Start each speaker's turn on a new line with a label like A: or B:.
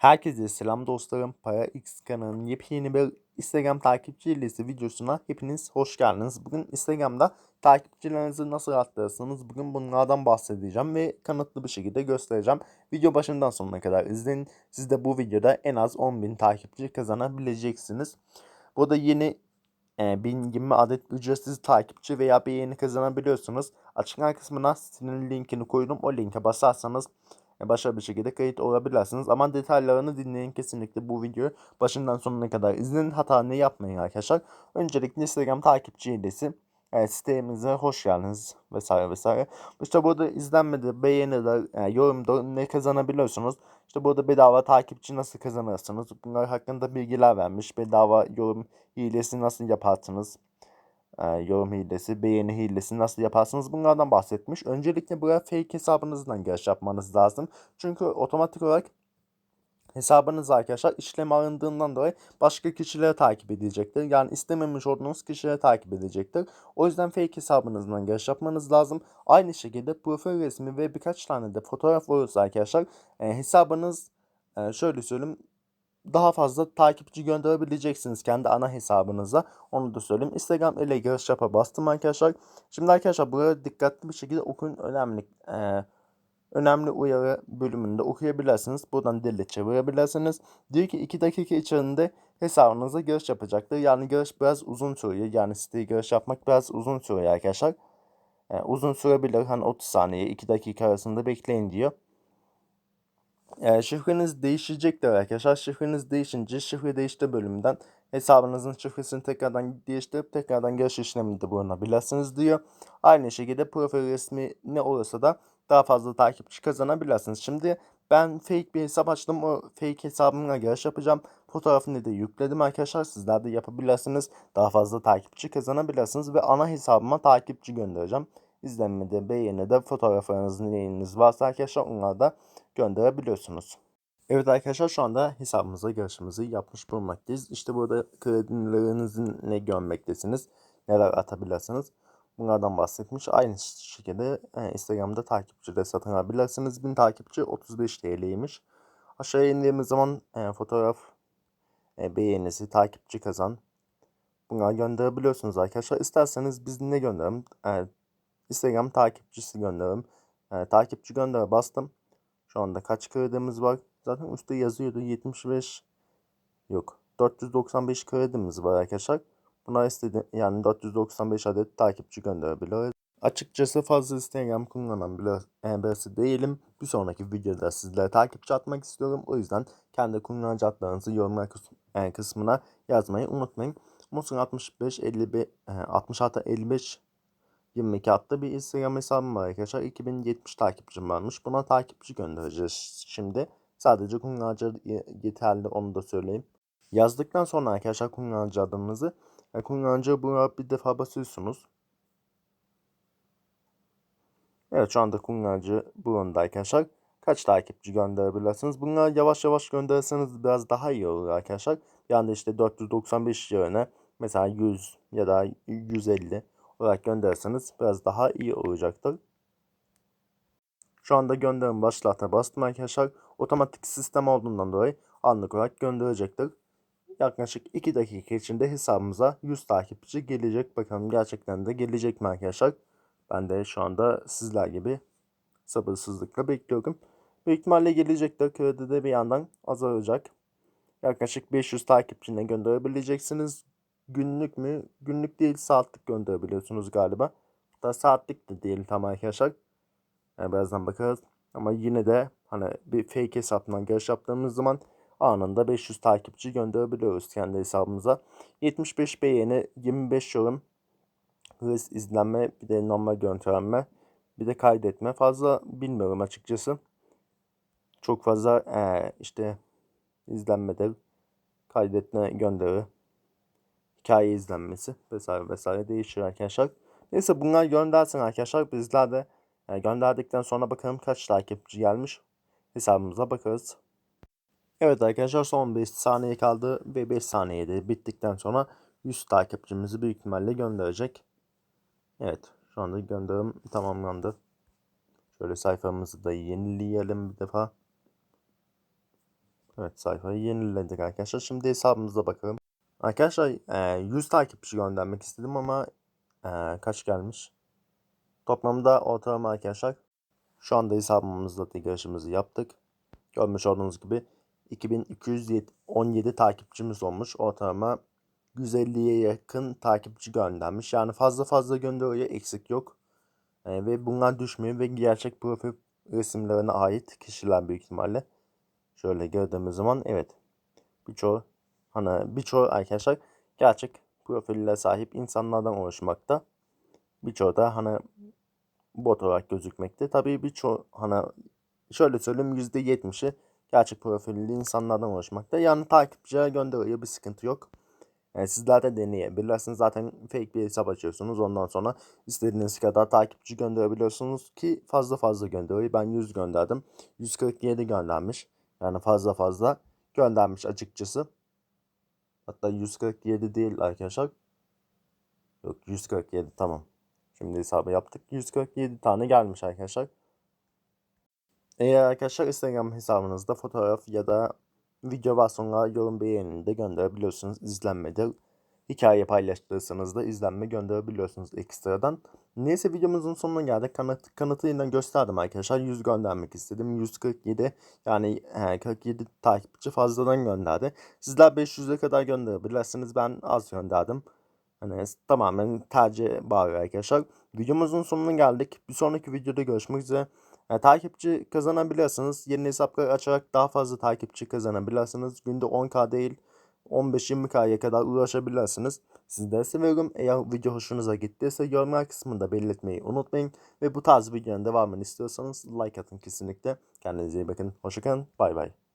A: Herkese selam dostlarım. Para X kanalının yepyeni bir Instagram takipçi listesi videosuna hepiniz hoş geldiniz. Bugün Instagram'da takipçilerinizi nasıl arttırırsınız bugün bunlardan bahsedeceğim ve kanıtlı bir şekilde göstereceğim. Video başından sonuna kadar izleyin. Siz de bu videoda en az 10.000 takipçi kazanabileceksiniz. Bu da yeni e, 1020 adet ücretsiz takipçi veya beğeni kazanabiliyorsunuz. Açıklama kısmına sitenin linkini koydum. O linke basarsanız başarılı bir şekilde kayıt olabilirsiniz. Ama detaylarını dinleyin kesinlikle bu videoyu başından sonuna kadar izleyin. Hata ne yapmayın arkadaşlar. Öncelikle Instagram takipçi hilesi. Evet, sitemize hoş geldiniz vesaire vesaire. İşte burada izlenmede, beğenide, yani yorumda ne kazanabiliyorsunuz. İşte burada bedava takipçi nasıl kazanırsınız? Bunlar hakkında bilgiler vermiş. Bedava yorum hilesi nasıl yaparsınız? E, yorum hilesi, beğeni hilesi nasıl yaparsınız bunlardan bahsetmiş. Öncelikle buraya fake hesabınızdan giriş yapmanız lazım. Çünkü otomatik olarak hesabınız arkadaşlar işlem alındığından dolayı başka kişilere takip edecektir. Yani istememiş olduğunuz kişilere takip edecektir. O yüzden fake hesabınızdan giriş yapmanız lazım. Aynı şekilde profil resmi ve birkaç tane de fotoğraf olursa arkadaşlar e, hesabınız e, şöyle söyleyeyim daha fazla takipçi gönderebileceksiniz kendi ana hesabınıza. Onu da söyleyeyim. Instagram ile giriş yapa bastım arkadaşlar. Şimdi arkadaşlar buraya dikkatli bir şekilde okuyun. Önemli e, önemli uyarı bölümünde okuyabilirsiniz. Buradan dille çevirebilirsiniz. Diyor ki 2 dakika içerisinde hesabınıza giriş yapacaktır. Yani giriş biraz uzun sürüyor. Yani siteye giriş yapmak biraz uzun sürüyor arkadaşlar. E, uzun sürebilir. Hani 30 saniye 2 dakika arasında bekleyin diyor. E, şifreniz değişecektir arkadaşlar. Şifreniz değişince şifre değişti bölümünden hesabınızın şifresini tekrardan değiştirip tekrardan giriş işleminde bulunabilirsiniz diyor. Aynı şekilde profil resmi ne olursa da daha fazla takipçi kazanabilirsiniz. Şimdi ben fake bir hesap açtım. O fake hesabımla giriş yapacağım. Fotoğrafını da yükledim arkadaşlar. Sizler de yapabilirsiniz. Daha fazla takipçi kazanabilirsiniz. Ve ana hesabıma takipçi göndereceğim. İzlenmede, beğenide fotoğraflarınız neyiniz varsa arkadaşlar onları da gönderebiliyorsunuz. Evet arkadaşlar şu anda hesabımıza girişimizi yapmış bulunmaktayız. İşte burada kredilerinizi ne görmektesiniz, neler atabilirsiniz. Bunlardan bahsetmiş. Aynı şekilde e, Instagram'da takipçi de satın alabilirsiniz. 1000 takipçi 35 TL'ymiş. Aşağıya indiğimiz zaman e, fotoğraf e, beğenisi, takipçi kazan. Bunları gönderebiliyorsunuz arkadaşlar. İsterseniz biz ne gönderelim? E, Instagram takipçisi gönderelim. E, takipçi göndere bastım. Şu anda kaç kredimiz var? Zaten üstte yazıyordu 75 yok 495 kredimiz var arkadaşlar. Buna istedi yani 495 adet takipçi gönderebiliriz. Açıkçası fazla Instagram kullanan birisi değilim. Bir sonraki videoda sizlere takipçi atmak istiyorum. O yüzden kendi kullanıcı adlarınızı yorumlar kısmına yazmayı unutmayın. Musun 65 55 66 55 22 adlı bir Instagram hesabım var arkadaşlar. 2070 takipçim varmış. Buna takipçi göndereceğiz şimdi. Sadece kullanıcı yeterli onu da söyleyeyim. Yazdıktan sonra arkadaşlar kullanıcı adınızı yani kullanıcı buna bir defa basıyorsunuz. Evet şu anda kullanıcı burunda arkadaşlar. Kaç takipçi gönderebilirsiniz? Bunları yavaş yavaş gönderirseniz biraz daha iyi olur arkadaşlar. Yani işte 495 yerine mesela 100 ya da 150 olarak gönderirseniz biraz daha iyi olacaktır. Şu anda gönderim başlatına bastım arkadaşlar. Otomatik sistem olduğundan dolayı anlık olarak gönderecektir. Yaklaşık 2 dakika içinde hesabımıza 100 takipçi gelecek. Bakalım gerçekten de gelecek mi arkadaşlar? Ben de şu anda sizler gibi sabırsızlıkla bekliyorum. Büyük ihtimalle gelecektir. Kredi de bir yandan azalacak. Yaklaşık 500 takipçine gönderebileceksiniz günlük mü? Günlük değil saatlik gönderebiliyorsunuz galiba. Da saatlik de değil tam arkadaşlar. Yani birazdan bakarız. Ama yine de hani bir fake hesaptan giriş yaptığımız zaman anında 500 takipçi gönderebiliyoruz kendi hesabımıza. 75 beğeni, 25 yorum, hız izlenme, bir de normal görüntülenme, bir de kaydetme. Fazla bilmiyorum açıkçası. Çok fazla ee, işte izlenmedir, kaydetme gönderi hikaye izlenmesi vesaire vesaire değişir arkadaşlar. Neyse bunlar göndersin arkadaşlar. Bizler de gönderdikten sonra bakalım kaç takipçi gelmiş. Hesabımıza bakarız. Evet arkadaşlar son 5 saniye kaldı ve 5 saniyede bittikten sonra 100 takipçimizi büyük ihtimalle gönderecek. Evet şu anda gönderim tamamlandı. Şöyle sayfamızı da yenileyelim bir defa. Evet sayfayı yeniledik arkadaşlar. Şimdi hesabımıza bakalım. Arkadaşlar e, 100 takipçi göndermek istedim ama e, kaç gelmiş? Toplamda ortalama arkadaşlar şu anda hesabımızda da girişimizi yaptık. Görmüş olduğunuz gibi 2217 takipçimiz olmuş. Ortalama 150'ye yakın takipçi göndermiş. Yani fazla fazla gönderiyor eksik yok. E, ve bunlar düşmüyor ve gerçek profil resimlerine ait kişiler büyük ihtimalle. Şöyle gördüğümüz zaman evet birçoğu hani birçoğu arkadaşlar gerçek profille sahip insanlardan oluşmakta. Birçoğu da hani bot olarak gözükmekte. Tabii birçoğu hani şöyle söyleyeyim %70'i gerçek profilli insanlardan oluşmakta. Yani takipçiye gönderiyor bir sıkıntı yok. Yani sizler de deneyebilirsiniz. Zaten fake bir hesap açıyorsunuz. Ondan sonra istediğiniz kadar takipçi gönderebiliyorsunuz ki fazla fazla gönderiyor. Ben 100 gönderdim. 147 göndermiş. Yani fazla fazla göndermiş açıkçası. Hatta 147 değil arkadaşlar. Yok 147 tamam. Şimdi hesabı yaptık. 147 tane gelmiş arkadaşlar. Eğer arkadaşlar Instagram hesabınızda fotoğraf ya da video var sonra yorum beğenini de gönderebiliyorsunuz. İzlenmede hikaye paylaştırırsanız da izlenme gönderebiliyorsunuz ekstradan. Neyse videomuzun sonuna geldik. Kanıt, kanıtıyla gösterdim arkadaşlar. 100 göndermek istedim. 147 yani he, 47 takipçi fazladan gönderdi. Sizler 500'e kadar gönderebilirsiniz. Ben az gönderdim. Hani tamamen tercih bağlı arkadaşlar. Videomuzun sonuna geldik. Bir sonraki videoda görüşmek üzere. Yani takipçi kazanabilirsiniz. Yeni hesaplar açarak daha fazla takipçi kazanabilirsiniz. Günde 10k değil 15-20k'ya kadar ulaşabilirsiniz. Sizleri seviyorum. Eğer video hoşunuza gittiyse yorumlar kısmında belirtmeyi unutmayın. Ve bu tarz videonun devamını istiyorsanız like atın kesinlikle. Kendinize iyi bakın. Hoşçakalın. Bay bay.